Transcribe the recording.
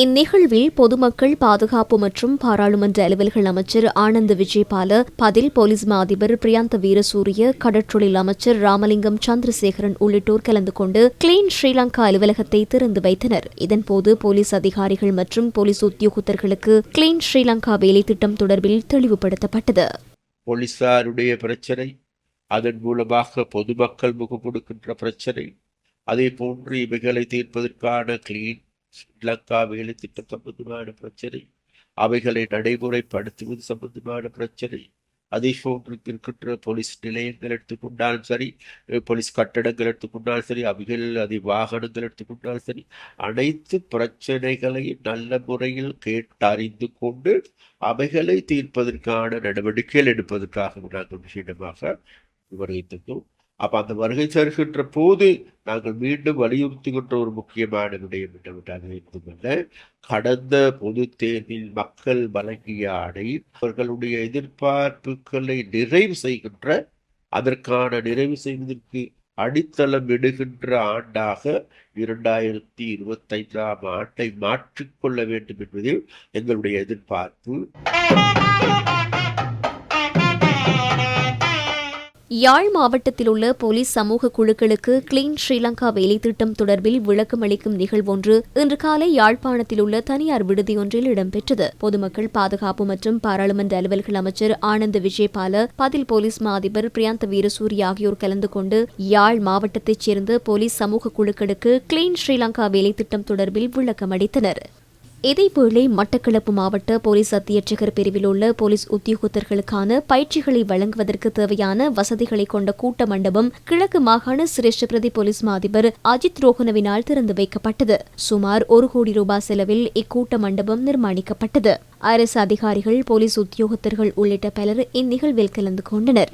இந்நிகழ்வில் பொதுமக்கள் பாதுகாப்பு மற்றும் பாராளுமன்ற அலுவல்கள் அமைச்சர் ஆனந்த் விஜயபால பதில் போலீஸ் மா அதிபர் பிரியாந்த வீரசூரிய கடற்றொழில் அமைச்சர் ராமலிங்கம் சந்திரசேகரன் உள்ளிட்டோர் கலந்து கொண்டு கிளீன் ஸ்ரீலங்கா அலுவலகத்தை திறந்து வைத்தனர். இதன்போது போலீஸ் அதிகாரிகள் மற்றும் போலீஸ் உத்தியோகத்தர்களுக்கு கிளீன் ஸ்ரீலங்கா வேலை திட்டம் தொடர்பில் தெளிவுபடுத்தப்பட்டது. போலீசாருடைய பிரச்சனை அதன் மூலமாக பொதுமக்கள் முகம் கொடுக்கின்ற பிரச்சனை அதே போன்று இவைகளை தீர்ப்பதற்கான கிளீன் ஸ்ரீலங்கா வேலை திட்டம் சம்பந்தமான பிரச்சனை அவைகளை நடைமுறைப்படுத்துவது சம்பந்தமான பிரச்சனை. அதே போன்று இருக்கின்ற போலீஸ் நிலையங்கள் எடுத்துக்கொண்டாலும் சரி போலீஸ் கட்டடங்கள் எடுத்துக்கொண்டாலும் சரி அவைகள் அதே வாகனங்கள் எடுத்துக்கொண்டாலும் சரி அனைத்து பிரச்சனைகளையும் நல்ல முறையில் கேட்டறிந்து கொண்டு அவைகளை தீர்ப்பதற்கான நடவடிக்கைகள் எடுப்பதற்காக நாங்கள் விஷயமாக வருகை தந்தோம் அப்போ அந்த வருகை தருகின்ற போது நாங்கள் மீண்டும் வலியுறுத்துகின்ற ஒரு முக்கியமான விடயம் என்னவென்றால் வேண்டுமல்ல கடந்த பொது தேர்வில் மக்கள் வழங்கிய ஆணை அவர்களுடைய எதிர்பார்ப்புகளை நிறைவு செய்கின்ற அதற்கான நிறைவு செய்வதற்கு அடித்தளம் இடுகின்ற ஆண்டாக இரண்டாயிரத்தி இருபத்தைந்தாம் ஆண்டை மாற்றிக்கொள்ள வேண்டும் என்பதில் எங்களுடைய எதிர்பார்ப்பு. யாழ் மாவட்டத்தில் உள்ள போலீஸ் சமூக குழுக்களுக்கு கிளீன் ஸ்ரீலங்கா வேலைத்திட்டம் தொடர்பில் விளக்கம் அளிக்கும் நிகழ்வொன்று இன்று காலை யாழ்ப்பாணத்தில் உள்ள தனியார் விடுதியொன்றில் இடம்பெற்றது. பொதுமக்கள் பாதுகாப்பு மற்றும் பாராளுமன்ற அலுவல்கள் அமைச்சர் ஆனந்த் விஜயபால பதில் போலீஸ் மா அதிபர் பிரியாந்த வீரசூரி ஆகியோர் கலந்து கொண்டு யாழ் மாவட்டத்தைச் சேர்ந்த போலீஸ் சமூக குழுக்களுக்கு கிளீன் ஸ்ரீலங்கா வேலைத்திட்டம் தொடர்பில் விளக்கம் அளித்தனர். இதேவேளை மட்டக்களப்பு மாவட்ட போலீஸ் அத்தியட்சகர் பிரிவில் உள்ள போலீஸ் உத்தியோகத்தர்களுக்கான பயிற்சிகளை வழங்குவதற்கு தேவையான வசதிகளை கொண்ட கூட்ட மண்டபம் கிழக்கு மாகாண சிரேஷ்ட பிரதி போலீஸ் மாதிபர் அஜித் ரோஹனவினால் திறந்து வைக்கப்பட்டது. சுமார் ஒரு கோடி ரூபாய் செலவில் இக்கூட்ட மண்டபம் நிர்மாணிக்கப்பட்டது. அரசு அதிகாரிகள் போலீஸ் உத்தியோகத்தர்கள் உள்ளிட்ட பலர் இந்நிகழ்வில் கலந்து கொண்டனர்.